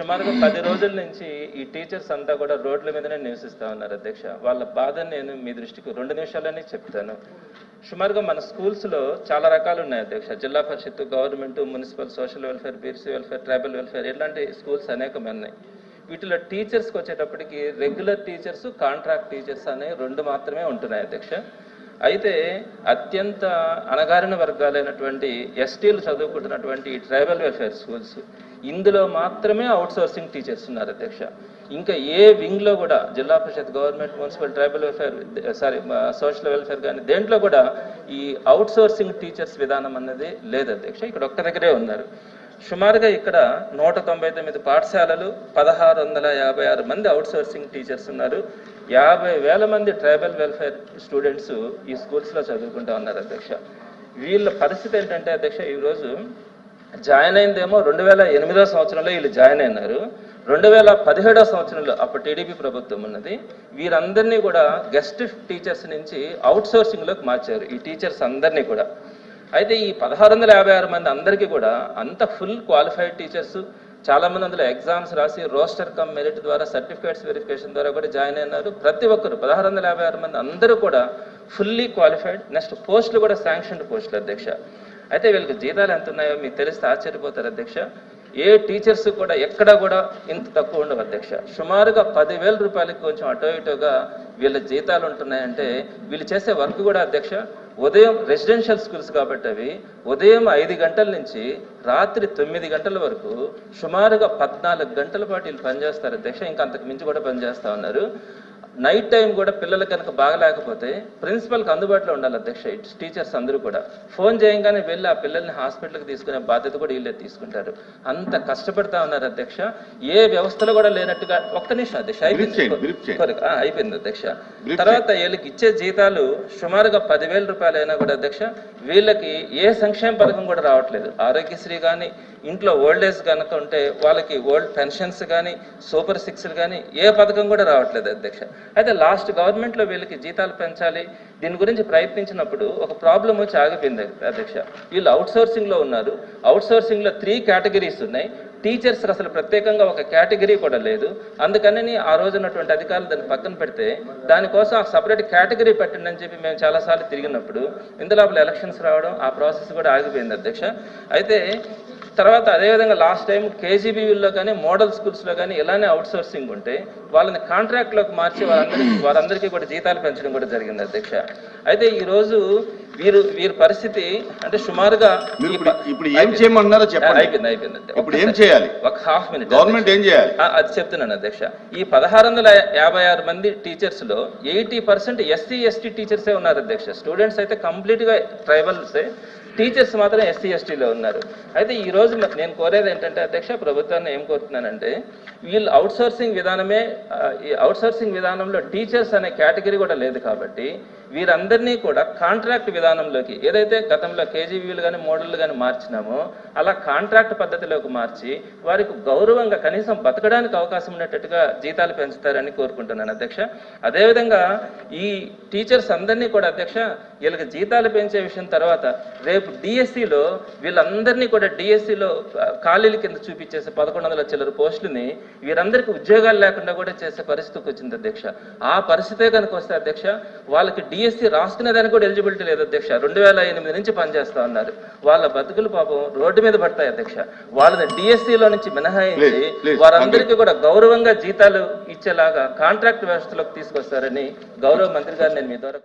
సుమారుగా పది రోజుల నుంచి ఈ టీచర్స్ అంతా కూడా రోడ్ల మీదనే నివసిస్తూ ఉన్నారు అధ్యక్ష. వాళ్ళ బాధను నేను మీ దృష్టికి రెండు నిమిషాలని చెప్తాను. సుమారుగా మన స్కూల్స్లో చాలా రకాలు ఉన్నాయి అధ్యక్ష. Zilla parishad government municipal social welfare BC welfare tribal welfare ఇలాంటి స్కూల్స్ అనేకమే ఉన్నాయి వీటిలో టీచర్స్కి వచ్చేటప్పటికి రెగ్యులర్ టీచర్స్ కాంట్రాక్ట్ టీచర్స్ అనే రెండు మాత్రమే ఉంటున్నాయి అధ్యక్ష. అయితే అత్యంత అణగారిన వర్గాలైనటువంటి ఎస్టీలు చదువుకుంటున్నటువంటి ఈ ట్రైబల్ వెల్ఫేర్ స్కూల్స్ ఇందులో మాత్రమే అవుట్ సోర్సింగ్ టీచర్స్ ఉన్నారు అధ్యక్ష. ఇంకా ఏ వింగ్లో కూడా zilla parishad government municipal tribal welfare sorry social welfare కానీ దేంట్లో కూడా ఈ అవుట్ సోర్సింగ్ టీచర్స్ విధానం అన్నది లేదు అధ్యక్ష. ఇక్కడ ఒక్క దగ్గరే ఉన్నారు. సుమారుగా ఇక్కడ నూట తొంభై తొమ్మిది పాఠశాలలు పదహారు వందల యాభై ఆరు మంది అవుట్ సోర్సింగ్ టీచర్స్ ఉన్నారు. యాభై వేల మంది ట్రైబల్ వెల్ఫేర్ స్టూడెంట్స్ ఈ స్కూల్స్లో చదువుకుంటా ఉన్నారు అధ్యక్ష. వీళ్ళ పరిస్థితి ఏంటంటే అధ్యక్ష ఈరోజు జాయిన్ అయిందేమో రెండు వేల ఎనిమిదో సంవత్సరంలో వీళ్ళు జాయిన్ అయినారు. రెండు వేల పదిహేడో సంవత్సరంలో అప్పుడు టీడీపీ ప్రభుత్వం ఉన్నది. వీరందరినీ కూడా గెస్ట్ టీచర్స్ నుంచి అవుట్ సోర్సింగ్లోకి మార్చారు ఈ టీచర్స్ అందరినీ కూడా. అయితే ఈ పదహారు వందల యాభై ఆరు మంది అందరికీ కూడా అంత ఫుల్ క్వాలిఫైడ్ టీచర్స్ చాలామంది అందులో ఎగ్జామ్స్ రాసి రోస్టర్ కమ్ మెరిట్ ద్వారా సర్టిఫికేట్స్ వెరిఫికేషన్ ద్వారా కూడా జాయిన్ అయినారు. ప్రతి ఒక్కరు పదహారు వందల యాభై ఆరు మంది అందరూ కూడా ఫుల్లీ క్వాలిఫైడ్. నెక్స్ట్ పోస్టులు కూడా శాంక్షన్డ్ పోస్టులు అధ్యక్ష. అయితే వీళ్ళకి జీతాలు ఎంత ఉన్నాయో మీకు తెలిస్తే ఆశ్చర్యపోతారు అధ్యక్ష. ఏ టీచర్స్ కూడా ఎక్కడ కూడా ఇంత తక్కువ ఉండవు అధ్యక్ష. సుమారుగా పదివేల రూపాయలకి కొంచెం అటో ఇటోగా వీళ్ళ జీతాలు ఉంటున్నాయంటే వీళ్ళు చేసే వర్క్ కూడా అధ్యక్ష ఉదయం రెసిడెన్షియల్ స్కూల్స్ కాబట్టి అవి ఉదయం ఐదు గంటల నుంచి రాత్రి తొమ్మిది గంటల వరకు సుమారుగా పద్నాలుగు గంటల పాటు వీళ్ళు పనిచేస్తారు. అధ్యక్ష ఇంకా అంతకు మించి కూడా పనిచేస్తా ఉన్నారు. నైట్ టైం కూడా పిల్లలు కనుక బాగలేకపోతే ప్రిన్సిపల్కి అందుబాటులో ఉండాలి అధ్యక్ష. టీచర్స్ అందరూ కూడా. ఫోన్ చేయగానే వెళ్ళి ఆ పిల్లల్ని హాస్పిటల్కి తీసుకునే బాధ్యత కూడా వీళ్ళే తీసుకుంటారు. అంత కష్టపడతా ఉన్నారు అధ్యక్ష. ఏ వ్యవస్థలో కూడా లేనట్టుగా ఒక్క నిమిషం అధ్యక్ష అయిపోయింది. అయిపోయింది అధ్యక్ష. తర్వాత వీళ్ళకి ఇచ్చే జీతాలు సుమారుగా పదివేల రూపాయలు అయినా కూడా అధ్యక్ష వీళ్ళకి ఏ సంక్షేమ పథకం కూడా రావట్లేదు. ఆరోగ్యశ్రీ కానీ ఇంట్లో ఓల్డ్ ఏజ్ కనుక ఉంటే వాళ్ళకి ఓల్డ్ పెన్షన్స్ కానీ సూపర్ సిక్స్ కానీ ఏ పథకం కూడా రావట్లేదు అధ్యక్ష. అయితే లాస్ట్ గవర్నమెంట్లో వీళ్ళకి జీతాలు పెంచాలి దీని గురించి ప్రయత్నించినప్పుడు ఒక ప్రాబ్లం వచ్చి ఆగిపోయింది అధ్యక్ష. వీళ్ళు అవుట్ సోర్సింగ్లో ఉన్నారు. అవుట్ సోర్సింగ్లో త్రీ కేటగిరీస్ ఉన్నాయి. టీచర్స్ అసలు ప్రత్యేకంగా ఒక కేటగిరీ కూడా లేదు. అందుకని ఆ రోజు ఉన్నటువంటి అధికారులు దాన్ని పక్కన పెడితే దానికోసం ఆ సపరేట్ కేటగిరీ పెట్టండి అని చెప్పి మేము చాలాసార్లు తిరిగినప్పుడు ఇందులోపల ఎలక్షన్స్ రావడం ఆ ప్రాసెస్ కూడా ఆగిపోయింది అధ్యక్ష. అయితే తర్వాత అదేవిధంగా లాస్ట్ టైం కేజీబీవీల్లో కానీ మోడల్ స్కూల్స్లో కానీ ఇలానే అవుట్ సోర్సింగ్ ఉంటే వాళ్ళని కాంట్రాక్ట్లోకి మార్చి వారందరికీ వారందరికీ కూడా జీతాలు పెంచడం కూడా జరిగింది అధ్యక్ష. అయితే ఈరోజు వీరు వీరి పరిస్థితి అంటే సుమారుగా ఇప్పుడు ఏం చేయమన్నారో చెప్పండి. అయిపోయింది అయిపోయింది. ఇప్పుడు ఏం చేయాలి? ఒక హాఫ్ మినిట్ గవర్నమెంట్ ఏం చేయాలి? అది చెప్తున్నాను అధ్యక్ష. ఈ పదహారు వందల యాభై ఆరు మంది టీచర్స్లో ఎయిటీ పర్సెంట్ ఎస్సీ ఎస్టీ టీచర్సే ఉన్నారు అధ్యక్ష. స్టూడెంట్స్ అయితే కంప్లీట్గా ట్రైబల్సే. టీచర్స్ మాత్రం ఎస్సీ ఎస్టీలో ఉన్నారు. అయితే ఈ రోజు నేను కోరేది ఏంటంటే అధ్యక్ష ప్రభుత్వాన్ని ఏం కోరుతున్నానంటే వీళ్ళు అవుట్ సోర్సింగ్ విధానమే ఈ అవుట్ సోర్సింగ్ విధానంలో టీచర్స్ అనే కేటగిరీ కూడా లేదు కాబట్టి వీరందరినీ కూడా కాంట్రాక్ట్ విధానంలోకి ఏదైతే గతంలో కేజీబీలు కానీ మోడళ్ళు కానీ మార్చినామో అలా కాంట్రాక్ట్ పద్ధతిలోకి మార్చి వారికి గౌరవంగా కనీసం బతకడానికి అవకాశం ఉన్నట్టుగా జీతాలు పెంచుతారని కోరుకుంటున్నాను అధ్యక్ష. అదేవిధంగా ఈ టీచర్స్ అందరినీ కూడా అధ్యక్ష వీళ్ళకి జీతాలు పెంచే విషయం తర్వాత రేపు డిఎస్సిలో వీళ్ళందరినీ కూడా డిఎస్సిలో ఖాళీల కింద చూపించేసే పదకొండు వందల చిల్లర పోస్టులని వీరందరికీ ఉద్యోగాలు లేకుండా కూడా చేసే పరిస్థితికి వచ్చింది అధ్యక్ష. ఆ పరిస్థితే కనుక వస్తే అధ్యక్ష వాళ్ళకి డిఎస్సి రాసుకునే దానికి కూడా ఎలిజిబిలిటీ లేదు అధ్యక్ష. రెండు వేల ఎనిమిది నుంచి పనిచేస్తా ఉన్నారు. వాళ్ళ బతుకులు పాపం రోడ్డు మీద పడతాయి అధ్యక్ష. వాళ్ళని డిఎస్సిలో నుంచి మినహాయించి వారందరికీ కూడా గౌరవంగా జీతాలు ఇచ్చేలాగా కాంట్రాక్ట్ వ్యవస్థలోకి తీసుకొస్తారని గౌరవ మంత్రి గారు నేను మీ ద్వారా.